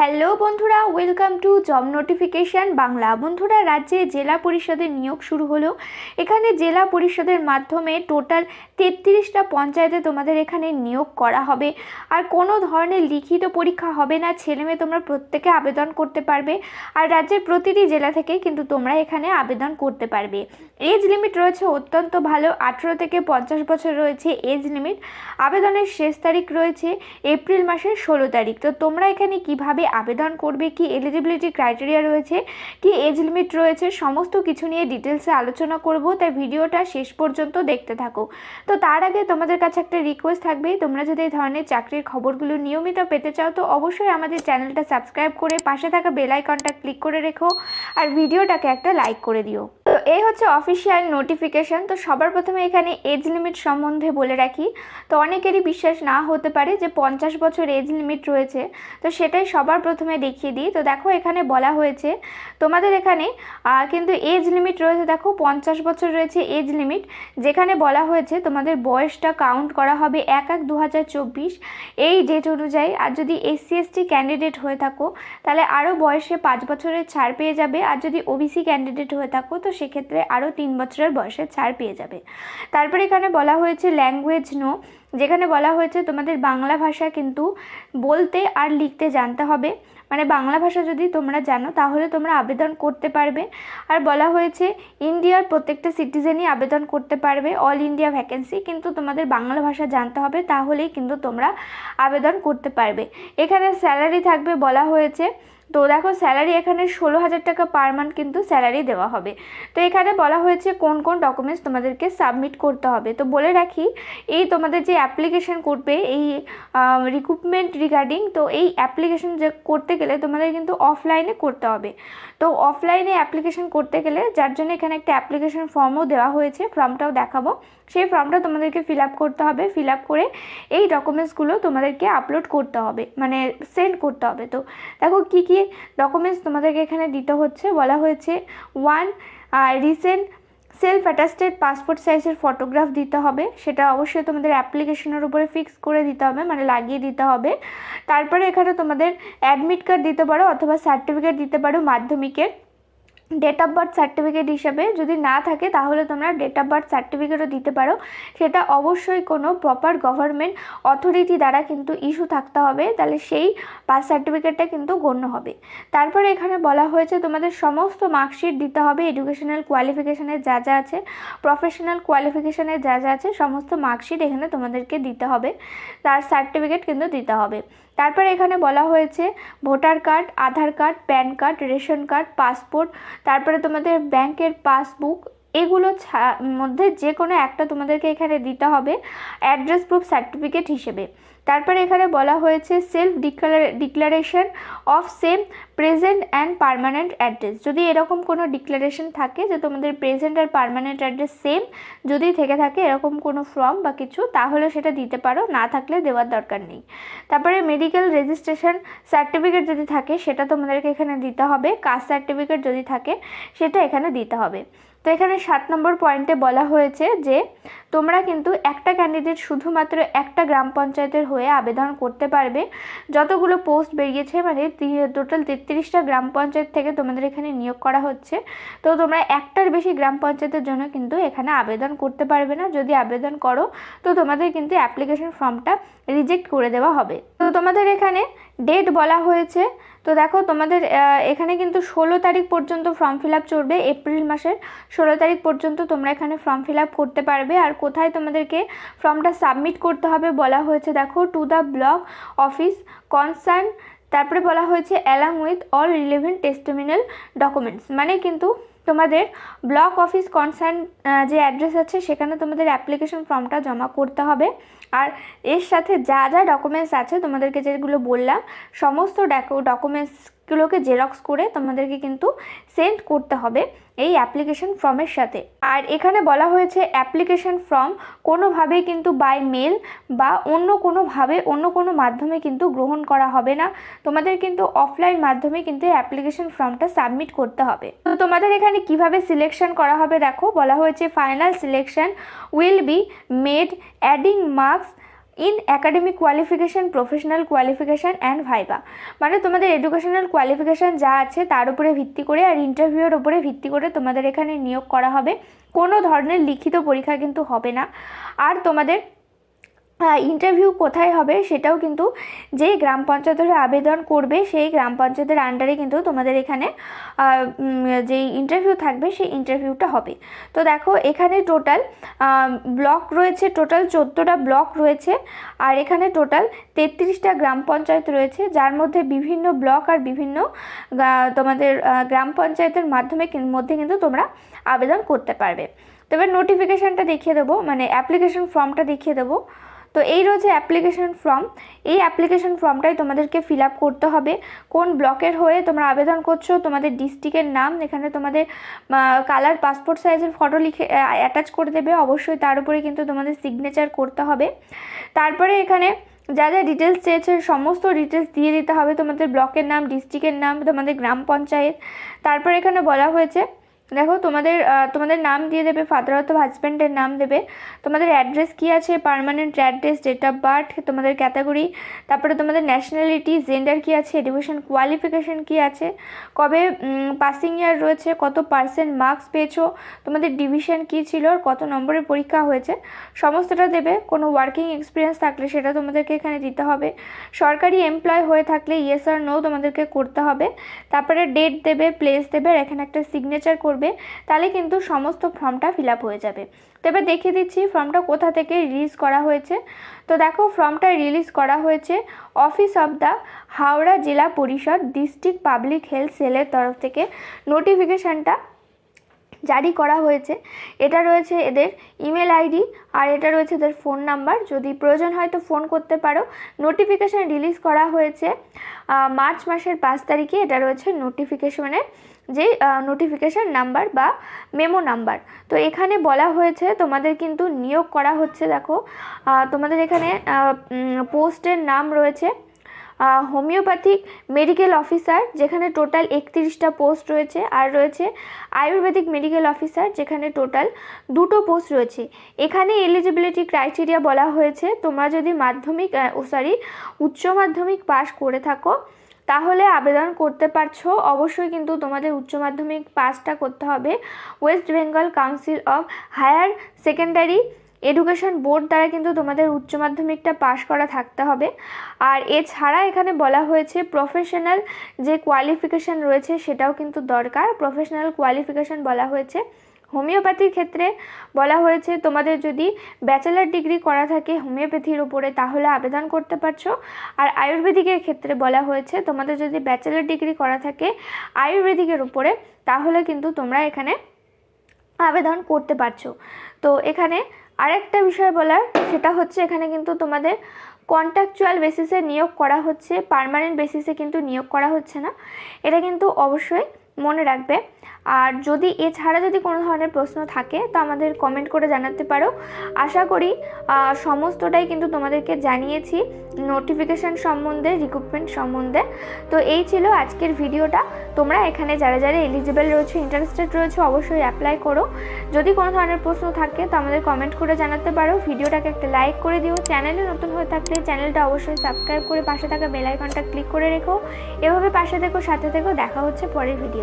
Hello বন্ধুরা welcome to job notification Bangla. বন্ধুরা, রাজ্যে জেলা পরিষদের নিয়োগ শুরু হলো। এখানে জেলা পরিষদের মাধ্যমে টোটাল তেত্রিশটা পঞ্চায়েতে তোমাদের এখানে নিয়োগ করা হবে। আর কোনো ধরনের লিখিত পরীক্ষা হবে না ছেলেমেয়ে তোমরা প্রত্যেকে আবেদন করতে পারবে। আর রাজ্যের প্রতিটি জেলা থেকে কিন্তু তোমরা এখানে আবেদন করতে পারবে। এজ লিমিট রয়েছে অত্যন্ত ভালো, আঠেরো থেকে পঞ্চাশ বছর রয়েছে এজ লিমিট আবেদনের শেষ তারিখ রয়েছে এপ্রিল মাসের ষোলো তারিখ। তো তোমরা এখানে কীভাবে আবেদন করবে? কি এলিজিবিলিটি ক্রাইটেরিয়া রয়েছে? কি এজ লিমিট রয়েছে? সমস্ত কিছু নিয়ে ডিটেলসে আলোচনা করব। তাই ভিডিওটা শেষ পর্যন্ত দেখতে থাকো। তো তার আগে তোমাদের কাছে একটা রিকোয়েস্ট থাকবে। তোমরা যদি এই ধরনের চাকরির খবরগুলো নিয়মিত পেতে চাও, তো অবশ্যই আমাদের চ্যানেলটা সাবস্ক্রাইব করে পাশে থাকা বেল আইকনটা ক্লিক করে রেখো। আর ভিডিওটাকে একটা লাইক করে দিও। এই হচ্ছে অফিসিয়াল নোটিফিকেশন তো সবার প্রথমে এখানে এজ লিমিট সম্বন্ধে বলে রাখি। তো অনেকেরই বিশ্বাস না হতে পারে যে পঞ্চাশ বছর এজ লিমিট রয়েছে। তো সেটাই সবার প্রথমে দেখিয়ে দিই। তো দেখো এখানে বলা হয়েছে, তোমাদের এখানে কিন্তু এজ লিমিট রয়েছে দেখো, পঞ্চাশ বছর রয়েছে এজ লিমিট যেখানে বলা হয়েছে তোমাদের বয়সটা কাউন্ট করা হবে এক এক দু এই ডেট অনুযায়ী, আর যদি এসসি এসটি ক্যান্ডিডেট হয়ে থাকো, তাহলে আরও বয়সে পাঁচ বছরের ছাড় পেয়ে যাবে। আর যদি ওবিসি ক্যান্ডিডেট হয়ে থাকো, তো সেক্ষেত্রে আরও তিন বছরের বয়সে ছাড় পেয়ে যাবে। তারপরে এখানে বলা হয়েছে ল্যাঙ্গুয়েজ নো যেখানে বলা হয়েছে তোমাদের বাংলা ভাষা কিন্তু বলতে আর লিখতে জানতে হবে। মানে বাংলা ভাষা যদি তোমরা জানো, তাহলে তোমরা আবেদন করতে পারবে। আর বলা হয়েছে ইন্ডিয়ার প্রত্যেকটা সিটিজেনই আবেদন করতে পারবে অল ইন্ডিয়া ভ্যাকেন্সি কিন্তু তোমাদের বাংলা ভাষা জানতে হবে, তাহলেই কিন্তু তোমরা আবেদন করতে পারবে। এখানে স্যালারি থাকবে বলা হয়েছে তো দেখো স্যালারি এখানে ষোলো হাজার টাকা পার মান্থ কিন্তু স্যালারি দেওয়া হবে। তো এখানে বলা হয়েছে কোন কোন ডকুমেন্টস তোমাদেরকে সাবমিট করতে হবে। তো বলে রাখি, এই তোমাদের যে অ্যাপ্লিকেশন করবে, এই রিক্রুটমেন্ট রিগার্ডিং তো এই অ্যাপ্লিকেশন যে করতে গেলে তোমাদের কিন্তু অফলাইনে করতে হবে। তো অফলাইনে অ্যাপ্লিকেশন করতে গেলে, যার জন্য এখানে একটা অ্যাপ্লিকেশান ফর্মও দেওয়া হয়েছে ফর্মটাও দেখাবো। সেই ফর্মটা তোমাদেরকে ফিল আপ করতে হবে। ফিল আপ করে এই ডকুমেন্টসগুলো তোমাদেরকে আপলোড করতে হবে মানে সেন্ড করতে হবে। তো দেখো কী কী ডকুমেন্টস তোমাদেরকে এখানে দিতে হচ্ছে, বলা হয়েছে one recent self attested passport সাইজের ফটোগ্রাফ দিতে হবে। সেটা অবশ্যই তোমাদের অ্যাপ্লিকেশনের উপরে ফিক্স করে দিতে হবে মানে লাগিয়ে দিতে হবে। তারপরে এখানে তোমাদের অ্যাডমিট কার্ড দিতে পারো অথবা সার্টিফিকেট দিতে পারো মাধ্যমিকের। ডেট অফ বার্থ সার্টিফিকেট হিসাবে যদি না থাকে, তাহলে তোমরা ডেট অফ বার্থ সার্টিফিকেটও দিতে পারো। সেটা অবশ্যই কোনো প্রপার গভর্নমেন্ট অথরিটি দ্বারা কিন্তু ইস্যু থাকতে হবে, তাহলে সেই পাস সার্টিফিকেটটা কিন্তু গণ্য হবে। তারপরে এখানে বলা হয়েছে, তোমাদের সমস্ত মার্কশিট দিতে হবে এডুকেশনাল কোয়ালিফিকেশানের যা যা আছে প্রফেশনাল কোয়ালিফিকেশানের যা যা আছে, সমস্ত মার্কশিট এখানে তোমাদেরকে দিতে হবে, তার সার্টিফিকেট কিন্তু দিতে হবে। তারপরে এখানে বলা হয়েছে voter card Aadhaar card PAN card ration card passport তারপরে তোমাদের ব্যাংকের পাসবুক, এগুলো মধ্যে যে কোনো একটা তোমাদেরকে এখানে দিতে হবে, অ্যাড্রেস প্রুফ সার্টিফিকেট হিসেবে। তারপরে এখানে বলা হয়েছে self declaration of same present and permanent address যদি এরকম কোনো ডিক্লারেশন থাকে যে তোমাদের প্রেজেন্ট আর পারমানেন্ট অ্যাড্রেস সেম যদি থেকে থাকে এরকম কোনো ফর্ম বা কিছু, তাহলে সেটা দিতে পারো, না থাকলে দেওয়ার দরকার নেই। তারপরে মেডিকেল রেজিস্ট্রেশন সার্টিফিকেট যদি থাকে, সেটা তোমাদেরকে এখানে দিতে হবে। কাস্ট সার্টিফিকেট যদি থাকে, সেটা এখানে দিতে হবে। তো এখানে সাত নম্বর পয়েন্টে বলা হয়েছে যে, তোমরা কিন্তু একটা ক্যান্ডিডেট শুধুমাত্র একটা গ্রাম পঞ্চায়েতের হয়ে আবেদন করতে পারবে। যতগুলো পোস্ট বেরিয়েছে মানে টোটাল তেত্রিশটা গ্রাম পঞ্চায়েত থেকে তোমাদের এখানে নিয়োগ করা হচ্ছে। তো তোমরা একটার বেশি গ্রাম পঞ্চায়েতের জন্য কিন্তু এখানে আবেদন করতে পারবে না। যদি আবেদন করো, তো তোমাদের কিন্তু অ্যাপ্লিকেশন ফর্মটা রিজেক্ট করে দেওয়া হবে। তো তোমাদের এখানে ডেট বলা হয়েছে। তো দেখো, তোমাদের এখানে কিন্তু ষোলো তারিখ পর্যন্ত ফর্ম ফিল আপ চলবে, এপ্রিল মাসের ষোলো তারিখ পর্যন্ত তোমরা এখানে ফর্ম ফিল আপ করতে পারবে। আর কোথায় তোমাদেরকে ফর্মটা সাবমিট করতে হবে বলা হয়েছে, দেখো to the block office concern তারপরে বলা হয়েছে along with all relevant testimonial documents মানে কিন্তু তোমাদের ব্লক অফিস কনসার্ন যে অ্যাড্রেস আছে, সেখানে তোমাদের অ্যাপ্লিকেশন ফর্মটা জমা করতে হবে। আর এর সাথে যা যা ডকুমেন্টস আছে, তোমাদেরকে যেগুলো বললাম, সমস্ত ডকুমেন্টসগুলোকে জেরক্স করে তোমাদেরকে কিন্তু সেন্ড করতে হবে এই অ্যাপ্লিকেশন ফর্মের সাথে। আর এখানে বলা হয়েছে অ্যাপ্লিকেশন ফর্ম কোনোভাবেই কিন্তু বাই মেল বা অন্য কোনোভাবে, অন্য কোনো মাধ্যমে কিন্তু গ্রহণ করা হবে না। তোমাদের কিন্তু অফলাইন মাধ্যমে কিন্তু অ্যাপ্লিকেশন ফর্মটা সাবমিট করতে হবে। তো তোমাদের এখানে কীভাবে সিলেকশন করা হবে দেখো, বলা হয়েছে final selection will be made adding marks in academic qualification professional qualification and viva মানে তোমাদের এডুকেশনাল কোয়ালিফিকেশান যা আছে তার উপরে ভিত্তি করে আর ইন্টারভিউয়ের উপরে ভিত্তি করে তোমাদের এখানে নিয়োগ করা হবে। কোনো ধরনের লিখিত পরীক্ষা কিন্তু হবে না। আর তোমাদের ইন্টারভিউ কোথায় হবে সেটাও কিন্তু যেই গ্রাম পঞ্চায়েতের আবেদন করবে সেই গ্রাম পঞ্চায়েতের আন্ডারে কিন্তু তোমাদের এখানে যেই ইন্টারভিউ থাকবে সেই ইন্টারভিউটা হবে। তো দেখো এখানে টোটাল ব্লক রয়েছে টোটাল চোদ্দোটা ব্লক রয়েছে আর এখানে টোটাল তেত্রিশটা গ্রাম পঞ্চায়েত রয়েছে। যার মধ্যে বিভিন্ন ব্লক আর বিভিন্ন তোমাদের গ্রাম পঞ্চায়েতের মাধ্যমে মধ্যে কিন্তু তোমরা আবেদন করতে পারবে। তো এবার নোটিফিকেশানটা দেখিয়ে দেবো মানে অ্যাপ্লিকেশন ফর্মটা দেখিয়ে দেবো। তো এই রয়েছে অ্যাপ্লিকেশন ফর্ম এই অ্যাপ্লিকেশন ফর্মটাই তোমাদেরকে ফিল আপ করতে হবে। কোন ব্লকের হয়ে তোমরা আবেদন করছ, তোমাদের ডিস্ট্রিক্টের নাম, এখানে তোমাদের কালার পাসপোর্ট সাইজের ফটো লিখে অ্যাটাচ করে দেবে। অবশ্যই তার উপরে কিন্তু তোমাদের সিগনেচার করতে হবে। তারপরে এখানে যা যা ডিটেলস চেয়েছে, সমস্ত ডিটেলস দিয়ে দিতে হবে। তোমাদের ব্লকের নাম ডিস্ট্রিক্টের নাম, তোমাদের গ্রাম পঞ্চায়েত। তারপরে এখানে বলা হয়েছে দেখো, তোমাদের তোমাদের নাম দিয়ে দেবে ফাদার অথবা হাজব্যান্ডের নাম দেবে। তোমাদের অ্যাড্রেস কী আছে? Permanent address date of birth তোমাদের ক্যাটাগরি তারপরে তোমাদের ন্যাশনালিটি জেন্ডার কী আছে? এডুকেশন কোয়ালিফিকেশন কী আছে? কবে পাসিং ইয়ার রয়েছে? কত পার্সেন্ট মার্কস পেয়েছ? তোমাদের ডিভিশন কী ছিল? আর কত নম্বরের পরীক্ষা হয়েছে? সমস্তটা দেবে। কোনো ওয়ার্কিং এক্সপিরিয়েন্স থাকলে সেটা তোমাদেরকে এখানে দিতে হবে। সরকারি এমপ্লয় হয়ে থাকলে ইয়েস আর নো তোমাদেরকে করতে হবে। তারপরে ডেট দেবে প্লেস দেবে, আর এখানে একটা সিগনেচার করবে। তাহলে কিন্তু সমস্ত ফর্মটা ফিল হয়ে যাবে। তবে দেখিয়ে দিচ্ছি ফর্মটা কোথা থেকে রিলিজ করা হয়েছে। তো দেখো ফর্মটা রিলিজ করা হয়েছে অফিস অফ দ্য হাওড়া জেলা পরিষদ ডিস্ট্রিক্ট পাবলিক হেলথ সেলের তরফ থেকে। নোটিফিকেশানটা জারি করা হয়েছে। এটা রয়েছে এদের ইমেল আইডি আর এটা রয়েছে এদের ফোন নাম্বার। যদি প্রয়োজন হয় তো ফোন করতে পারো। নোটিফিকেশান রিলিজ করা হয়েছে মার্চ মাসের পাঁচ তারিখে। এটা রয়েছে নোটিফিকেশনের যে নোটিফিকেশান নাম্বার বা মেমো নাম্বার। তো এখানে বলা হয়েছে, তোমাদের কিন্তু নিয়োগ করা হচ্ছে, দেখো। তোমাদের এখানে পোস্টের নাম রয়েছে। হোমিওপ্যাথিক মেডিকেল অফিসার, যেখানে টোটাল একত্রিশটা পোস্ট রয়েছে। আর রয়েছে আয়ুর্বেদিক মেডিকেল অফিসার, যেখানে টোটাল দুটো পোস্ট রয়েছে। এখানে এলিজিবিলিটি ক্রাইটেরিয়া বলা হয়েছে। তোমরা যদি মাধ্যমিক ও সরি উচ্চ মাধ্যমিক পাশ করে থাকো, তাহলে আবেদন করতে পারছ। অবশ্যই কিন্তু তোমাদের উচ্চ মাধ্যমিক পাসটা করতে হবে। West Bengal council of higher secondary education board দ্বারা কিন্তু তোমাদের উচ্চ মাধ্যমিকটা পাশ করা থাকতে হবে। আর এছাড়া এখানে বলা হয়েছে প্রফেশনাল যে কোয়ালিফিকেশান রয়েছে সেটাও কিন্তু দরকার। প্রফেশনাল কোয়ালিফিকেশান বলা হয়েছে। হোমিওপ্যাথির ক্ষেত্রে বলা হয়েছে, তোমাদের যদি ব্যাচেলার ডিগ্রি করা থাকে হোমিওপ্যাথির উপরে তাহলে আবেদন করতে পারছ। আর আয়ুর্বেদিকের ক্ষেত্রে বলা হয়েছে, তোমাদের যদি ব্যাচেলার ডিগ্রি করা থাকে আয়ুর্বেদিকের উপরে তাহলে কিন্তু তোমরা এখানে আবেদন করতে পারছ। তো এখানে আরেকটা বিষয় বলার, সেটা হচ্ছে এখানে কিন্তু তোমাদের কন্ট্রাকচুয়াল বেসিসে নিয়োগ করা হচ্ছে পারমানেন্ট বেসিসে কিন্তু নিয়োগ করা হচ্ছে না। এটা কিন্তু অবশ্যই মনে রাখবে। আর যদি এছাড়া যদি কোনো ধরনের প্রশ্ন থাকে, তো আমাদের কমেন্ট করে জানাতে পারো। আশা করি সমস্তটাই কিন্তু তোমাদেরকে জানিয়েছি নোটিফিকেশান সম্বন্ধে রিক্রুটমেন্ট সম্বন্ধে। তো এই ছিল আজকের ভিডিওটা। তোমরা এখানে যারা যারা এলিজিবল রয়েছে ইন্টারেস্টেড রয়েছে, অবশ্যই অ্যাপ্লাই করো। যদি কোনো ধরনের প্রশ্ন থাকে, তো আমাদের কমেন্ট করে জানাতে পারো। ভিডিওটাকে একটা লাইক করে দিও। চ্যানেলে নতুন হয়ে থাকলে চ্যানেলটা অবশ্যই সাবস্ক্রাইব করে পাশে থাকা বেল আইকনটা ক্লিক করে রেখো। এভাবে পাশে থেকো, সাথে থেকো। দেখা হচ্ছে পরের ভিডিও